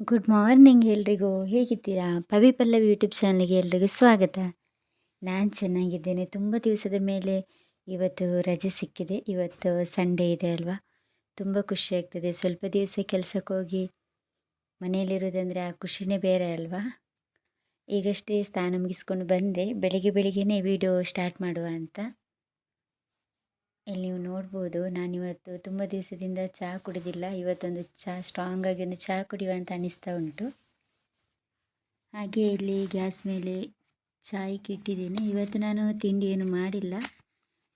Good morning ಎಲ್ರಿಗೂ. ಹೇಗಿದ್ದೀರಾ? Pavi Pallavi YouTube ಚಾನಲ್ಗೆ ಎಲ್ರಿಗೂ ಸ್ವಾಗತ. ನಾನು ಚೆನ್ನಾಗಿದ್ದೇನೆ. ತುಂಬ ದಿವಸದ ಮೇಲೆ ಇವತ್ತು ರಜೆ ಸಿಕ್ಕಿದೆ. ಇವತ್ತು ಸಂಡೇ ಇದೆ ಅಲ್ವಾ? ತುಂಬ ಖುಷಿ ಆಗ್ತದೆ. ಸ್ವಲ್ಪ ದಿವಸ ಕೆಲಸಕ್ಕೆ ಹೋಗಿ ಮನೆಯಲ್ಲಿರೋದಂದರೆ ಆ ಖುಷಿನೇ ಬೇರೆ ಅಲ್ವಾ? ಈಗಷ್ಟೇ ಸ್ನಾನ ಮುಗಿಸ್ಕೊಂಡು ಬಂದೆ. ಬೆಳಿಗ್ಗೆ ಬೆಳಿಗ್ಗೆನೇ ವಿಡಿಯೋ ಸ್ಟಾರ್ಟ್ ಮಾಡುವ ಅಂತ. ಇಲ್ಲಿ ನೀವು ನೋಡ್ಬೋದು, ನಾನಿವತ್ತು ತುಂಬ ದಿವಸದಿಂದ ಚಹಾ ಕುಡಿದಿಲ್ಲ, ಇವತ್ತೊಂದು ಚಹಾ ಸ್ಟ್ರಾಂಗಾಗಿ ಒಂದು ಚಹಾ ಕುಡಿಯುವ ಅಂತ ಅನ್ನಿಸ್ತಾ ಉಂಟು. ಹಾಗೆ ಇಲ್ಲಿ ಗ್ಯಾಸ್ ಮೇಲೆ ಚಾಯ್ಗೆ ಇಟ್ಟಿದ್ದೀನಿ ಇವತ್ತು ನಾನು ತಿಂಡಿ ಏನು ಮಾಡಿಲ್ಲ.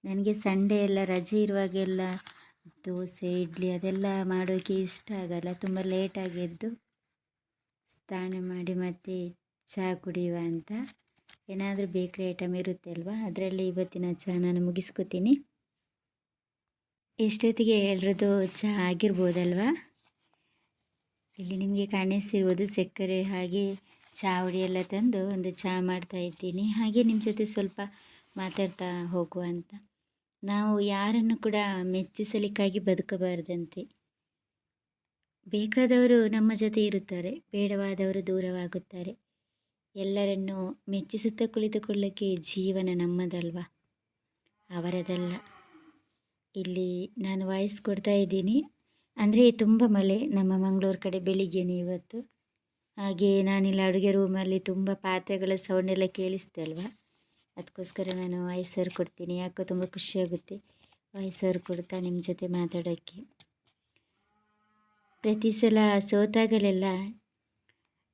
ನನಗೆ ಸಂಡೇ ಎಲ್ಲ, ರಜೆ ಇರುವಾಗೆಲ್ಲ ದೋಸೆ, ಇಡ್ಲಿ ಅದೆಲ್ಲ ಮಾಡೋಕ್ಕೆ ಇಷ್ಟ ಆಗಲ್ಲ. ತುಂಬ ಲೇಟಾಗಿ ಎದ್ದು ಸ್ನಾನ ಮಾಡಿ ಮತ್ತೆ ಚಹಾ ಕುಡಿಯುವ ಅಂತ. ಏನಾದರೂ ಬೇಕ್ರಿ ಐಟಮ್ ಇರುತ್ತೆ ಅಲ್ವಾ ಅದರಲ್ಲಿ ಇವತ್ತಿನ ಚಹಾ ನಾನು ಮುಗಿಸ್ಕೊತೀನಿ. ಇಷ್ಟೊತ್ತಿಗೆ ಎಲ್ಲರದ್ದು ಚಹಾ ಆಗಿರ್ಬೋದಲ್ವಾ? ಇಲ್ಲಿ ನಿಮಗೆ ಕಾಣಿಸಿರ್ಬೋದು ಸಕ್ಕರೆ ಹಾಗೆ ಚಾವಡಿ ಎಲ್ಲ ತಂದು ಒಂದು ಚಹಾ ಮಾಡ್ತಾ ಇದ್ದೀನಿ. ಹಾಗೆ ನಿಮ್ಮ ಜೊತೆ ಸ್ವಲ್ಪ ಮಾತಾಡ್ತಾ ಹೋಗುವ ಅಂತ. ನಾವು ಯಾರನ್ನು ಕೂಡ ಮೆಚ್ಚಿಸಲಿಕ್ಕಾಗಿ ಬದುಕಬಾರ್ದಂತೆ. ಬೇಕಾದವರು ನಮ್ಮ ಜೊತೆ ಇರುತ್ತಾರೆ, ಬೇಡವಾದವರು ದೂರವಾಗುತ್ತಾರೆ. ಎಲ್ಲರನ್ನು ಮೆಚ್ಚಿಸುತ್ತಾ ಕುಳಿತುಕೊಳ್ಳೋಕ್ಕೆ ಜೀವನ ನಮ್ಮದಲ್ವಾ? ಅವರದಲ್ಲ. ಇಲ್ಲಿ ನಾನು ವಾಯ್ಸ್ ಕೊಡ್ತಾ ಇದ್ದೀನಿ. ಅಂದರೆ ತುಂಬ ಮಳೆ, ನಮ್ಮ ಮಂಗಳೂರು ಕಡೆ ಬೆಳಿಗ್ಗೆನೇ ಇವತ್ತು. ಹಾಗೆ ನಾನಿಲ್ಲಿ ಅಡುಗೆ ರೂಮಲ್ಲಿ ತುಂಬ ಪಾತ್ರೆಗಳ ಸೌಂಡ್ ಎಲ್ಲ ಕೇಳಿಸ್ತೆ ಅಲ್ವಾ? ಅದಕ್ಕೋಸ್ಕರ ನಾನು ವಾಯ್ಸರ್ ಕೊಡ್ತೀನಿ. ಯಾಕೋ ತುಂಬ ಖುಷಿಯಾಗುತ್ತೆ ವಾಯ್ಸರ್ ಕೊಡ್ತಾ ನಿಮ್ಮ ಜೊತೆ ಮಾತಾಡೋಕ್ಕೆ. ಪ್ರತಿ ಸಲ ಸೋತಾಗಲೆಲ್ಲ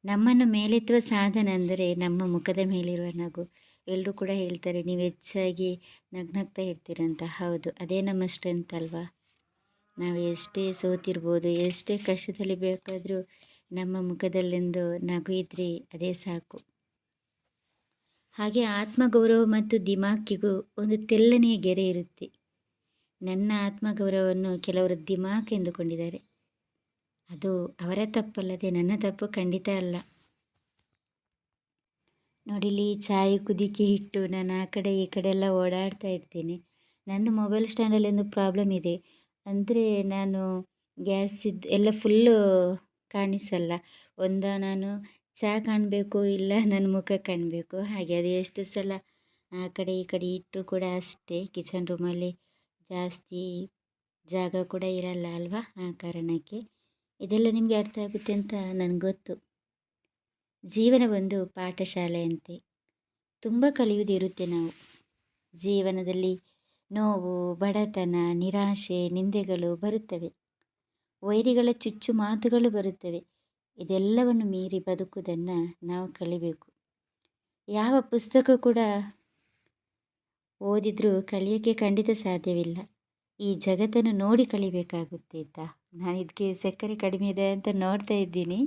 ನಮ್ಮನ್ನು ಮೇಲೆತ್ತುವ ಸಾಧನ ಅಂದರೆ ನಮ್ಮ ಮುಖದ ಮೇಲಿರುವ ನಗು. ಎಲ್ಲರೂ ಕೂಡ ಹೇಳ್ತಾರೆ, ನೀವು ಹೆಚ್ಚಾಗಿ ನಗ್ನಗ್ತಾ ಇರ್ತೀರಂತ ಹೌದು, ಅದೇ ನಮ್ಮ ಸ್ಟ್ರೆಂತ್ ಅಲ್ವಾ? ನಾವು ಎಷ್ಟೇ ಸೋತಿರ್ಬೋದು, ಎಷ್ಟೇ ಕಷ್ಟದಲ್ಲಿ ಬೇಕಾದರೂ ನಮ್ಮ ಮುಖದಲ್ಲೆಂದು ನಗು ಇದ್ದರೆ ಅದೇ ಸಾಕು. ಹಾಗೆ ಆತ್ಮಗೌರವ ಮತ್ತು ದಿಮಾಕಿಗೂ ಒಂದು ತೆಲ್ಲನೆಯ ಗೆರೆ ಇರುತ್ತೆ. ನನ್ನ ಆತ್ಮಗೌರವವನ್ನು ಕೆಲವರು ದಿಮಾಕ್ ಎಂದುಕೊಂಡಿದ್ದಾರೆ. ಅದು ಅವರ ತಪ್ಪಲ್ಲದೆ ನನ್ನ ತಪ್ಪು ಖಂಡಿತ ಅಲ್ಲ. ನೋಡಿಲಿ ಚಾಯ್ ಕುದಿಕೆ ಇಟ್ಟು ನಾನು ಆ ಕಡೆ ಈ ಕಡೆ ಎಲ್ಲ ಓಡಾಡ್ತಾ ಇರ್ತೀನಿ. ನನ್ನ ಮೊಬೈಲ್ ಸ್ಟ್ಯಾಂಡಲ್ಲಿ ಒಂದು ಪ್ರಾಬ್ಲಮ್ ಇದೆ. ಅಂದರೆ ನಾನು ಗ್ಯಾಸ್ ಇದು ಎಲ್ಲ ಫುಲ್ಲು ಕಾಣಿಸಲ್ಲ. ಒಂದ ನಾನು ಚಾ ಕಾಣಬೇಕು, ಇಲ್ಲ ನನ್ನ ಮುಖ ಕಾಣಬೇಕು. ಹಾಗೆ ಅದು ಎಷ್ಟು ಸಲ ಆ ಕಡೆ ಈ ಕಡೆ ಇಟ್ಟರು ಕೂಡ ಅಷ್ಟೇ. ಕಿಚನ್ ರೂಮಲ್ಲಿ ಜಾಸ್ತಿ ಜಾಗ ಕೂಡ ಇರಲ್ಲ ಅಲ್ವಾ ಆ ಕಾರಣಕ್ಕೆ? ಇದೆಲ್ಲ ನಿಮಗೆ ಅರ್ಥ ಆಗುತ್ತೆ ಅಂತ ನನಗೆ ಗೊತ್ತು. ಜೀವನ ಒಂದು ಪಾಠಶಾಲೆಯಂತೆ. ತುಂಬ ಕಲಿಯುವುದಿರುತ್ತೆ ನಾವು. ಜೀವನದಲ್ಲಿ ನೋವು, ಬಡತನ, ನಿರಾಶೆ, ನಿಂದೆಗಳು ಬರುತ್ತವೆ. ವೈರಿಗಳ ಚುಚ್ಚು ಮಾತುಗಳು ಬರುತ್ತವೆ. ಇದೆಲ್ಲವನ್ನು ಮೀರಿ ಬದುಕುವುದನ್ನು ನಾವು ಕಲಿಬೇಕು. ಯಾವ ಪುಸ್ತಕ ಕೂಡ ಓದಿದರೂ ಕಲಿಯೋಕ್ಕೆ ಖಂಡಿತ ಸಾಧ್ಯವಿಲ್ಲ. ಈ ಜಗತ್ತನ್ನು ನೋಡಿ ಕಲಿಬೇಕಾಗುತ್ತೆ ಆಯಿತಾ ನಾನು ಇದಕ್ಕೆ ಸಕ್ಕರೆ ಕಡಿಮೆ ಇದೆ ಅಂತ ನೋಡ್ತಾ ಇದ್ದೀನಿ.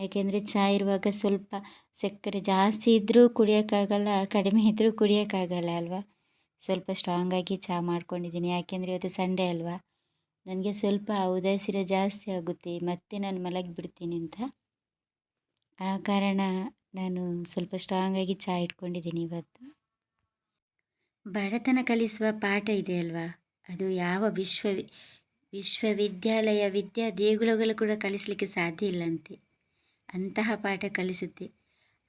ಯಾಕೆಂದರೆ ಚಹಾ ಇರುವಾಗ ಸ್ವಲ್ಪ ಸಕ್ಕರೆ ಜಾಸ್ತಿ ಇದ್ದರೂ ಕುಡಿಯೋಕ್ಕಾಗಲ್ಲ, ಕಡಿಮೆ ಇದ್ದರೂ ಕುಡಿಯೋಕ್ಕಾಗಲ್ಲ ಅಲ್ವಾ? ಸ್ವಲ್ಪ ಸ್ಟ್ರಾಂಗಾಗಿ ಚಹಾ ಮಾಡ್ಕೊಂಡಿದ್ದೀನಿ. ಯಾಕೆಂದರೆ ಇವತ್ತು ಸಂಡೇ ಅಲ್ವಾ? ನನಗೆ ಸ್ವಲ್ಪ ಉದಾಸೀನ ಜಾಸ್ತಿ ಆಗುತ್ತೆ. ಮತ್ತೆ ನಾನು ಮಲಗಿಬಿಡ್ತೀನಿ ಅಂತ. ಆ ಕಾರಣ ನಾನು ಸ್ವಲ್ಪ ಸ್ಟ್ರಾಂಗಾಗಿ ಚಹಾ ಇಟ್ಕೊಂಡಿದ್ದೀನಿ ಇವತ್ತು. ಬಡತನ ಕಲಿಸುವ ಪಾಠ ಇದೆ ಅಲ್ವಾ? ಅದು ಯಾವ ವಿಶ್ವ ವಿಶ್ವವಿದ್ಯಾಲಯ ವಿದ್ಯಾ ದೇಗುಲಗಳು ಕೂಡ ಕಲಿಸಲಿಕ್ಕೆ ಸಾಧ್ಯ ಇಲ್ಲಂತೆ ಅಂತಹ ಪಾಠ ಕಲಿಸುತ್ತೆ.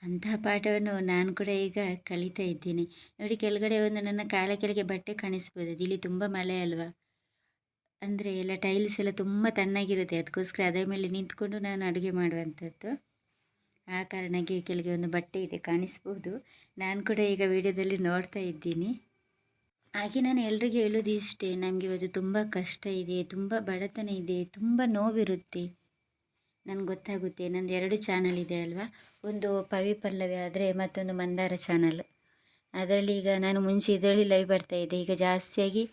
ಅಂತಹ ಪಾಠವನ್ನು ನಾನು ಕೂಡ ಈಗ ಕಲಿತಾ ಇದ್ದೇನೆ. ನೋಡಿ, ಕೆಳಗಡೆ ಒಂದು ನನ್ನ ಕಾಲ ಕೆಳಗೆ ಬಟ್ಟೆ ಕಾಣಿಸ್ಬೋದು. ಇಲ್ಲಿ ತುಂಬ ಮಳೆ ಅಲ್ವಾ? ಅಂದರೆ ಎಲ್ಲ ಟೈಲ್ಸ್ ಎಲ್ಲ ತುಂಬ ತಣ್ಣಗಿರುತ್ತೆ. ಅದಕ್ಕೋಸ್ಕರ ಅದರ ಮೇಲೆ ನಿಂತ್ಕೊಂಡು ನಾನು ಅಡುಗೆ ಮಾಡುವಂಥದ್ದು. ಆ ಕಾರಣಕ್ಕೆ ಕೆಳಗೆ ಒಂದು ಬಟ್ಟೆ ಇದೆ ಕಾಣಿಸ್ಬೋದು. ನಾನು ಕೂಡ ಈಗ ವಿಡಿಯೋದಲ್ಲಿ ನೋಡ್ತಾ ಇದ್ದೀನಿ. ಹಾಗೆ ನಾನು ಎಲ್ರಿಗೂ ಹೇಳೋದು ಇಷ್ಟೇ. ನಮಗೆ ಇವತ್ತು ತುಂಬ ಕಷ್ಟ ಇದೆ, ತುಂಬ ಬಡತನ ಇದೆ, ತುಂಬ ನೋವಿರುತ್ತೆ. ನನಗೆ ಗೊತ್ತಾಗುತ್ತೆ, ನಂದು ಎರಡು ಚಾನಲ್ ಇದೆ ಅಲ್ವಾ? ಒಂದು ಪವಿ ಪಲ್ಲವಿ ಆದರೆ ಮತ್ತೊಂದು ಮಂದಾರ ಚಾನಲ್ ಅದರಲ್ಲಿ ಈಗ ನಾನು ಮುಂಚೆ ಇದರಲ್ಲಿ ಲೈವ್ ಬರ್ತಾಯಿದ್ದೆ ಈಗ ಜಾಸ್ತಿಯಾಗಿ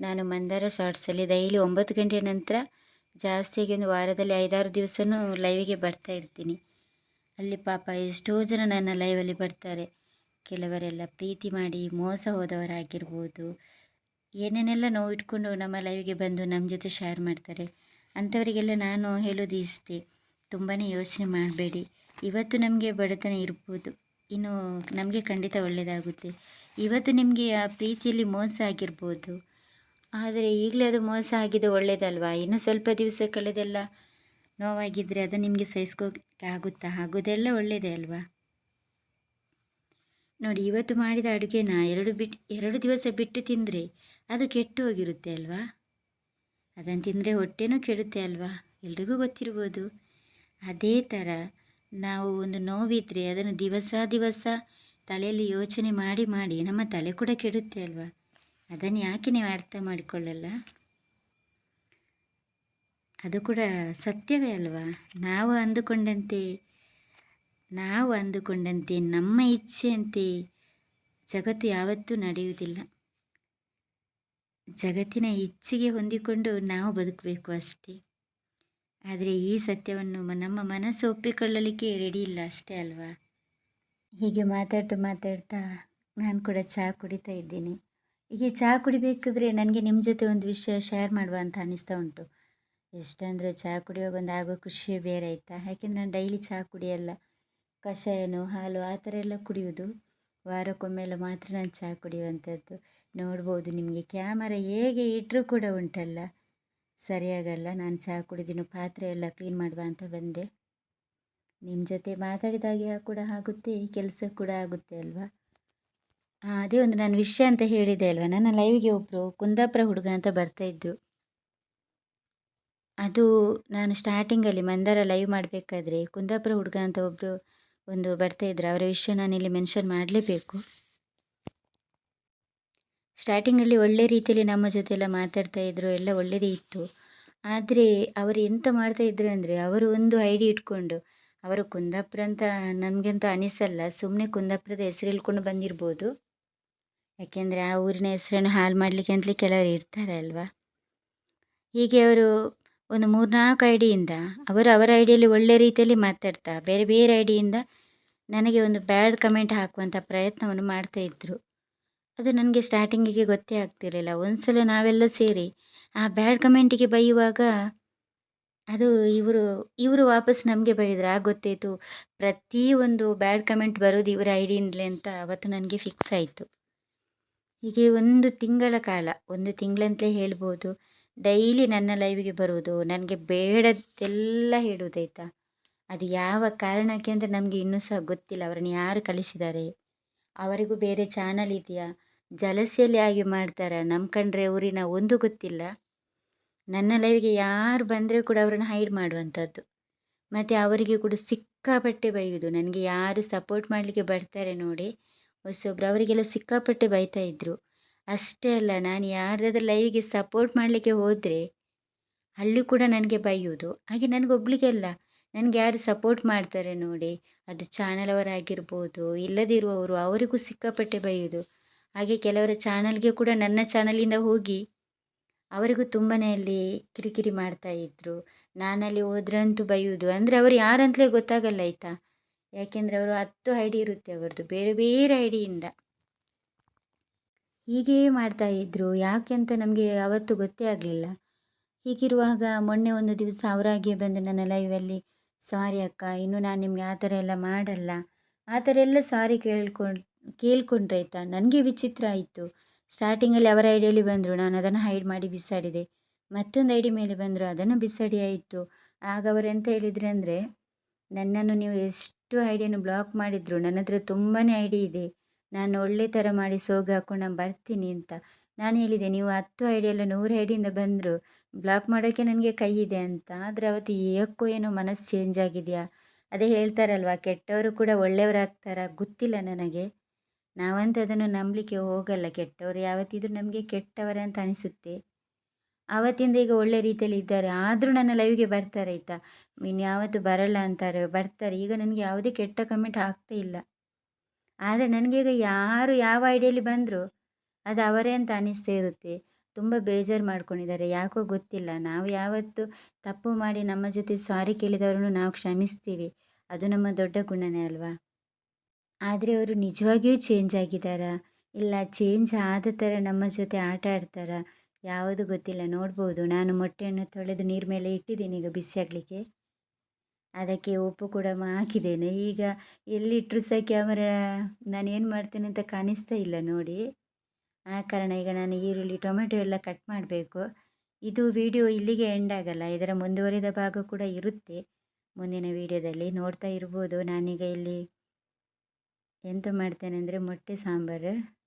ನಾನು ಮಂದಾರ ಶಾರ್ಟ್ಸಲ್ಲಿ ಡೈಲಿ ಒಂಬತ್ತು ಗಂಟೆ ನಂತರ ಜಾಸ್ತಿಯಾಗಿ ಒಂದು ವಾರದಲ್ಲಿ ಐದಾರು ದಿವಸನೂ ಲೈವಿಗೆ ಬರ್ತಾ ಇರ್ತೀನಿ. ಅಲ್ಲಿ ಪಾಪ ಎಷ್ಟೋ ಜನ ನನ್ನ ಲೈವಲ್ಲಿ ಬರ್ತಾರೆ. ಕೆಲವರೆಲ್ಲ ಪ್ರೀತಿ ಮಾಡಿ ಮೋಸ ಹೋದವರಾಗಿರ್ಬೋದು. ಏನೇನೆಲ್ಲ ನೋವು ಇಟ್ಕೊಂಡು ನಮ್ಮ ಲೈವಿಗೆ ಬಂದು ನಮ್ಮ ಜೊತೆ ಶೇರ್ ಮಾಡ್ತಾರೆ. ಅಂಥವರಿಗೆಲ್ಲ ನಾನು ಹೇಳೋದು ಇಷ್ಟೇ. ತುಂಬಾ ಯೋಚನೆ ಮಾಡಬೇಡಿ. ಇವತ್ತು ನಮಗೆ ಬಡತನ ಇರ್ಬೋದು. ಇನ್ನು ನಮಗೆ ಖಂಡಿತ ಒಳ್ಳೆಯದಾಗುತ್ತೆ ಇವತ್ತು ನಿಮಗೆ ಆ ಪ್ರೀತಿಯಲ್ಲಿ ಮೋಸ ಆಗಿರ್ಬೋದು. ಆದರೆ ಈಗಲೇ ಅದು ಮೋಸ ಆಗಿದೆ ಒಳ್ಳೆಯದಲ್ವಾ ಇನ್ನು ಸ್ವಲ್ಪ ದಿವಸ ಕಳೆದೆಲ್ಲ ನೋವಾಗಿದ್ದರೆ ಅದು ನಿಮಗೆ ಸಹಿಸ್ಕೋಕ್ಕೆ ಆಗುತ್ತಾ? ಆಗೋದೆಲ್ಲ ಒಳ್ಳೆಯದೇ ಅಲ್ವಾ? ನೋಡಿ, ಇವತ್ತು ಮಾಡಿದ ಅಡುಗೆನ ಎರಡು ಬಿಟ್ಟು ಎರಡು ದಿವಸ ಬಿಟ್ಟು ತಿಂದರೆ ಅದು ಕೆಟ್ಟು ಹೋಗಿರುತ್ತೆ ಅಲ್ವಾ? ಅದನ್ನು ತಿಂದರೆ ಹೊಟ್ಟೆನೂ ಕೆಡುತ್ತೆ ಅಲ್ವಾ? ಎಲ್ರಿಗೂ ಗೊತ್ತಿರ್ಬೋದು. ಅದೇ ಥರ ನಾವು ಒಂದು ನೋವಿದ್ದರೆ ಅದನ್ನು ದಿವಸ ದಿವಸ ತಲೆಯಲ್ಲಿ ಯೋಚನೆ ಮಾಡಿ ಮಾಡಿ ನಮ್ಮ ತಲೆ ಕೂಡ ಕೆಡುತ್ತೆ ಅಲ್ವಾ? ಅದನ್ನು ಯಾಕೆ ನೀವು ಅರ್ಥ ಮಾಡಿಕೊಳ್ಳಲ್ಲ? ಅದು ಕೂಡ ಸತ್ಯವೇ ಅಲ್ವಾ? ನಾವು ಅಂದುಕೊಂಡಂತೆ ನಾವು ಅಂದುಕೊಂಡಂತೆ ನಮ್ಮ ಇಚ್ಛೆಯಂತೆ ಜಗತ್ತು ಯಾವತ್ತೂ ನಡೆಯುವುದಿಲ್ಲ. ಜಗತ್ತಿನ ಇಚ್ಛೆಗೆ ಹೊಂದಿಕೊಂಡು ನಾವು ಬದುಕಬೇಕು ಅಷ್ಟೇ. ಆದರೆ ಈ ಸತ್ಯವನ್ನು ನಮ್ಮ ಮನಸ್ಸು ಒಪ್ಪಿಕೊಳ್ಳಲಿಕ್ಕೆ ರೆಡಿ ಇಲ್ಲ ಅಷ್ಟೇ ಅಲ್ವಾ? ಹೀಗೆ ಮಾತಾಡ್ತಾ ಮಾತಾಡ್ತಾ ನಾನು ಕೂಡ ಚಹಾ ಕುಡಿತಾ ಇದ್ದೀನಿ. ಹೀಗೆ ಚಹಾ ಕುಡಿಬೇಕಾದ್ರೆ ನನಗೆ ನಿಮ್ಮ ಜೊತೆ ಒಂದು ವಿಷಯ ಶೇರ್ ಮಾಡುವ ಅಂತ ಅನ್ನಿಸ್ತಾ ಉಂಟು. ಎಷ್ಟಂದರೆ ಚಹಾ ಕುಡಿಯುವಾಗ ಒಂದು ಆಗೋ ಖುಷಿಯೇ ಬೇರೆ ಆಯಿತಾ? ಯಾಕೆಂದ್ರೆ ನಾನು ಡೈಲಿ ಚಹಾ ಕುಡಿಯಲ್ಲ. ಕಷಾಯನು, ಹಾಲು, ಆ ಥರ ಎಲ್ಲ ಕುಡಿಯೋದು ವಾರಕ್ಕೊಮ್ಮೆಲ್ಲ ಮಾತ್ರ ನಾನು ಚಹಾ ಕುಡಿಯುವಂಥದ್ದು ನೋಡ್ಬೋದು, ನಿಮಗೆ ಕ್ಯಾಮರಾ ಹೇಗೆ ಇಟ್ಟರೂ ಕೂಡ ಉಂಟಲ್ಲ. ಸರಿಯಾಗಲ್ಲ, ನಾನು ಸಹ ಕುಡಿದಿನ ಪಾತ್ರೆ ಎಲ್ಲ ಕ್ಲೀನ್ ಮಾಡುವ ಅಂತ ಬಂದೆ. ನಿಮ್ಮ ಜೊತೆ ಮಾತಾಡಿದಾಗೆ ಕೂಡ ಆಗುತ್ತೆ ಕೆಲಸ ಕೂಡ ಆಗುತ್ತೆ ಅಲ್ವಾ? ಅದೇ ಒಂದು ನಾನು ವಿಷಯ ಅಂತ ಹೇಳಿದೆ ಅಲ್ವಾ? ನನ್ನ ಲೈವ್ಗೆ ಒಬ್ಬರು ಕುಂದಾಪುರ ಹುಡುಗ ಅಂತ ಬರ್ತಾಯಿದ್ರು ಅದು ನಾನು ಸ್ಟಾರ್ಟಿಂಗಲ್ಲಿ ಮಂದಾರ ಲೈವ್ ಮಾಡಬೇಕಾದ್ರೆ ಕುಂದಾಪುರ ಹುಡುಗ ಅಂತ ಒಬ್ಬರು ಒಂದು ಬರ್ತಾಯಿದ್ರು ಅವರ ವಿಷಯ ನಾನಿಲ್ಲಿ ಮೆನ್ಷನ್ ಮಾಡಲೇಬೇಕು. ಸ್ಟಾರ್ಟಿಂಗಲ್ಲಿ ಒಳ್ಳೆ ರೀತಿಯಲ್ಲಿ ನಮ್ಮ ಜೊತೆ ಎಲ್ಲ ಮಾತಾಡ್ತಾ ಇದ್ರು, ಎಲ್ಲ ಒಳ್ಳೆಯದೇ ಇತ್ತು. ಆದರೆ ಅವರು ಎಂತ ಮಾಡ್ತಾ ಇದ್ರು ಅಂದರೆ ಅವರು ಒಂದು ಐಡಿ ಇಟ್ಕೊಂಡು, ಅವರು ಕುಂದಾಪುರ ಅಂತ ನಮಗೆಂತ ಅನಿಸಲ್ಲ ಸುಮ್ಮನೆ ಕುಂದಾಪುರದ ಹೆಸರು ಹೇಳ್ಕೊಂಡು ಬಂದಿರ್ಬೋದು. ಯಾಕೆಂದರೆ ಆ ಊರಿನ ಹೆಸರನ್ನು ಹಾಳು ಮಾಡಲಿಕ್ಕೆ ಅಂತಲೇ ಕೆಲವರು ಇರ್ತಾರೆ ಅಲ್ವಾ? ಹೀಗೆ ಅವರು ಒಂದು ಮೂರ್ನಾಲ್ಕು ಐ ಡಿಯಿಂದ ಅವರು ಅವರ ಐಡಿಯಲ್ಲಿ ಡಿಯಲ್ಲಿ ಒಳ್ಳೆ ರೀತಿಯಲ್ಲಿ ಮಾತಾಡ್ತಾ, ಬೇರೆ ಬೇರೆ ಐಡಿಯಿಂದ ಡಿಯಿಂದ ನನಗೆ ಒಂದು ಬ್ಯಾಡ್ ಕಮೆಂಟ್ ಹಾಕುವಂಥ ಪ್ರಯತ್ನವನ್ನು ಮಾಡ್ತಾ ಇದ್ದರು ಅದು ನನಗೆ ಸ್ಟಾರ್ಟಿಂಗಿಗೆ ಗೊತ್ತೇ ಆಗ್ತಿರಲಿಲ್ಲ. ಒಂದ್ಸಲ ನಾವೆಲ್ಲ ಸೇರಿ ಆ ಬ್ಯಾಡ್ ಕಮೆಂಟಿಗೆ ಬೈಯುವಾಗ ಅದು ಇವರು ಇವರು ವಾಪಸ್ ನಮಗೆ ಬೈದ್ರು. ಆಗ ಗೊತ್ತಾಯಿತು ಪ್ರತಿಯೊಂದು ಬ್ಯಾಡ್ ಕಮೆಂಟ್ ಬರೋದು ಇವರ ಐಡಿಯಿಂದಲೇ ಡಿಯಿಂದಲೇ ಅಂತ ಅವತ್ತು ನನಗೆ ಫಿಕ್ಸ್ ಆಯಿತು. ಹೀಗೆ ಒಂದು ತಿಂಗಳ ಕಾಲ, ಒಂದು ತಿಂಗಳಂತಲೇ ಹೇಳ್ಬೋದು ಡೈಲಿ ನನ್ನ ಲೈವಿಗೆ ಬರುವುದು ನನಗೆ ಬೇಡದ್ದೆಲ್ಲ ಹೇಳುವುದಾಯ್ತಾ ಅದು ಯಾವ ಕಾರಣಕ್ಕೆ ಅಂದರೆ ನಮಗೆ ಇನ್ನೂ ಸಹ ಗೊತ್ತಿಲ್ಲ. ಅವರನ್ನು ಯಾರು ಕಳಿಸಿದ್ದಾರೆ? ಅವರಿಗೂ ಬೇರೆ ಚಾನಲ್ ಇದೆಯಾ? ಜಲಸಿಯಲ್ಲಿ ಆಗಿ ಮಾಡ್ತಾರೆ. ನಮ್ಮ ಕಂಡ್ರೆ ಊರಿನ ಒಂದು ಗೊತ್ತಿಲ್ಲ. ನನ್ನ ಲೈವಿಗೆ ಯಾರು ಬಂದರೆ ಕೂಡ ಅವರನ್ನು ಹೈಡ್ ಮಾಡುವಂಥದ್ದು. ಮತ್ತು ಅವರಿಗೆ ಕೂಡ ಸಿಕ್ಕಾಪಟ್ಟೆ ಬೈಯೋದು ನನಗೆ ಯಾರು ಸಪೋರ್ಟ್ ಮಾಡಲಿಕ್ಕೆ ಬರ್ತಾರೆ ನೋಡಿ. ಹೊಸೊಬ್ರು ಅವರಿಗೆಲ್ಲ ಸಿಕ್ಕಾಪಟ್ಟೆ ಬೈತಾ ಇದ್ದರು ಅಷ್ಟೇ ಅಲ್ಲ, ನಾನು ಯಾರ್ದಾದ್ರೂ ಲೈವಿಗೆ ಸಪೋರ್ಟ್ ಮಾಡಲಿಕ್ಕೆ ಹೋದರೆ ಅಲ್ಲಿ ಕೂಡ ನನಗೆ ಬೈಯೋದು ಹಾಗೆ ನನಗೊಬ್ಳಿಗೆಲ್ಲ, ನನಗೆ ಯಾರು ಸಪೋರ್ಟ್ ಮಾಡ್ತಾರೆ ನೋಡಿ. ಅದು ಚಾನಲ್ ಅವರಾಗಿರ್ಬೋದು, ಇಲ್ಲದಿರುವವರು, ಅವರಿಗೂ ಸಿಕ್ಕಾಪಟ್ಟೆ ಬೈಯೋದು ಹಾಗೆ ಕೆಲವರ ಚಾನಲ್ಗೆ ಕೂಡ ನನ್ನ ಚಾನಲಿಂದ ಹೋಗಿ ಅವರಿಗೂ ತುಂಬಾ ಅಲ್ಲಿ ಕಿರಿಕಿರಿ ಮಾಡ್ತಾ ಇದ್ದರು ನಾನಲ್ಲಿ ಹೋದ್ರಂತೂ ಬೈಯೋದು ಅಂದರೆ ಅವರು ಯಾರಂತಲೇ ಗೊತ್ತಾಗಲ್ಲ ಆಯಿತಾ? ಯಾಕೆಂದರೆ ಅವರು ಹತ್ತು ಐ ಡಿ ಇರುತ್ತೆ ಅವ್ರದ್ದು ಬೇರೆ ಬೇರೆ ಐ ಡಿಯಿಂದ ಹೀಗೇ ಮಾಡ್ತಾ ಇದ್ದರು ಯಾಕೆ ಅಂತ ನಮಗೆ ಅವತ್ತು ಗೊತ್ತೇ ಆಗಲಿಲ್ಲ. ಹೀಗಿರುವಾಗ ಮೊನ್ನೆ ಒಂದು ದಿವಸ ಅವರಾಗಿಯೇ ಬಂದು ನನ್ನ ಲೈವಲ್ಲಿ ಸಾರಿ ಅಕ್ಕ, ಇನ್ನು ನಾನು ನಿಮಗೆ ಆ ಥರ ಎಲ್ಲ ಮಾಡಲ್ಲ. ಆ ಥರ ಎಲ್ಲ ಸಾರಿ ಕೇಳ್ಕೊಂಡು ಕೇಳ್ಕೊಂಡ್ರೆ ಆಯಿತಾ? ನನಗೆ ವಿಚಿತ್ರ ಆಯಿತು. ಸ್ಟಾರ್ಟಿಂಗಲ್ಲಿ ಅವರ ಐಡಿಯಲ್ಲಿ ಬಂದರು. ನಾನು ಅದನ್ನು ಹೈಡ್ ಮಾಡಿ ಬಿಸಾಡಿದೆ. ಮತ್ತೊಂದು ಐಡಿ ಮೇಲೆ ಬಂದರು. ಅದನ್ನು ಬಿಸಾಡಿ ಆಯಿತು. ಆಗ ಅವರು ಎಂತ ಹೇಳಿದರೆ ಅಂದರೆ, ನನ್ನನ್ನು ನೀವು ಎಷ್ಟು ಐಡಿಯನ್ನು ಬ್ಲಾಕ್ ಮಾಡಿದ್ರು. ನನ್ನ ಹತ್ರ ತುಂಬಾ ಐ ಡಿ ಇದೆ. ನಾನು ಒಳ್ಳೆ ಥರ ಮಾಡಿ ಸೋಗ ಹಾಕೊಂಡು ನಾನು ಬರ್ತೀನಿ ಅಂತ. ನಾನು ಹೇಳಿದೆ, ನೀವು ಹತ್ತು ಐ ಡಿ ಎಲ್ಲ ನೂರು ಐಡಿಯಿಂದ ಡಿಯಿಂದ ಬಂದರು. ಬ್ಲಾಕ್ ಮಾಡೋಕ್ಕೆ ನನಗೆ ಕೈ ಇದೆ ಅಂತ. ಆದರೆ ಅವತ್ತು ಏಕೋ ಏನೋ ಮನಸ್ಸು ಚೇಂಜ್ ಆಗಿದೆಯಾ? ಅದೇ ಹೇಳ್ತಾರಲ್ವ, ಕೆಟ್ಟವರು ಕೂಡ ಒಳ್ಳೆಯವರಾಗ್ತಾರ? ಗೊತ್ತಿಲ್ಲ ನನಗೆ. ನಾವಂತೂ ಅದನ್ನು ನಂಬಲಿಕ್ಕೆ ಹೋಗಲ್ಲ. ಕೆಟ್ಟವರು ಯಾವತ್ತಿದ್ರೂ ನಮಗೆ ಕೆಟ್ಟವರೇ ಅಂತ ಅನಿಸುತ್ತೆ. ಆವತ್ತಿಂದ ಈಗ ಒಳ್ಳೆ ರೀತಿಯಲ್ಲಿ ಇದ್ದಾರೆ. ಆದರೂ ನನ್ನ ಲೈವ್ಗೆ ಬರ್ತಾರೆ ಆಯಿತಾ? ಇನ್ನು ಯಾವತ್ತೂ ಬರಲ್ಲ ಅಂತಾರೆ. ಬರ್ತಾರೆ. ಈಗ ನನಗೆ ಯಾವುದೇ ಕೆಟ್ಟ ಕಮೆಂಟ್ ಆಗ್ತಾ ಇಲ್ಲ. ಆದರೆ ನನಗೀಗ ಯಾರು ಯಾವ ಐಡಿಯಲ್ಲಿ ಬಂದರೂ ಅದು ಅವರೇ ಅಂತ ಅನಿಸ್ತಾ ಇರುತ್ತೆ. ತುಂಬ ಬೇಜಾರು ಮಾಡ್ಕೊಂಡಿದ್ದಾರೆ. ಯಾಕೋ ಗೊತ್ತಿಲ್ಲ. ನಾವು ಯಾವತ್ತು ತಪ್ಪು ಮಾಡಿ ನಮ್ಮ ಜೊತೆ ಸಾರಿ ಕೇಳಿದವರನ್ನು ನಾವು ಕ್ಷಮಿಸ್ತೀವಿ. ಅದು ನಮ್ಮ ದೊಡ್ಡ ಗುಣನೇ ಅಲ್ವಾ? ಆದರೆ ಅವರು ನಿಜವಾಗಿಯೂ ಚೇಂಜ್ ಆಗಿದ್ದಾರಾ? ಇಲ್ಲ ಚೇಂಜ್ ಆದ ಥರ ನಮ್ಮ ಜೊತೆ ಆಟ ಆಡ್ತಾರ? ಯಾವುದು ಗೊತ್ತಿಲ್ಲ, ನೋಡ್ಬೋದು. ನಾನು ಮೊಟ್ಟೆಯನ್ನು ತೊಳೆದು ನೀರು ಮೇಲೆ ಇಟ್ಟಿದ್ದೀನಿ ಈಗ ಬಿಸಿ ಆಗಲಿಕ್ಕೆ. ಅದಕ್ಕೆ ಉಪ್ಪು ಕೂಡ ಹಾಕಿದ್ದೇನೆ. ಈಗ ಎಲ್ಲಿಟ್ಟರು ಸಹ ಕ್ಯಾಮರಾ ನಾನು ಏನು ಮಾಡ್ತೇನೆ ಅಂತ ಕಾಣಿಸ್ತಾ ಇಲ್ಲ ನೋಡಿ. ಆ ಕಾರಣ ಈಗ ನಾನು ಈರುಳ್ಳಿ, ಟೊಮೆಟೊ ಎಲ್ಲ ಕಟ್ ಮಾಡಬೇಕು. ಇದು ವಿಡಿಯೋ ಇಲ್ಲಿಗೆ ಎಂಡ್ ಆಗಲ್ಲ. ಇದರ ಮುಂದುವರಿದ ಭಾಗ ಕೂಡ ಇರುತ್ತೆ. ಮುಂದಿನ ವಿಡಿಯೋದಲ್ಲಿ ನೋಡ್ತಾ ಇರ್ಬೋದು. ನಾನೀಗ ಇಲ್ಲಿ ಎಂತ ಮಾಡ್ತೇನೆ ಅಂದರೆ ಮೊಟ್ಟೆ ಸಾಂಬಾರು.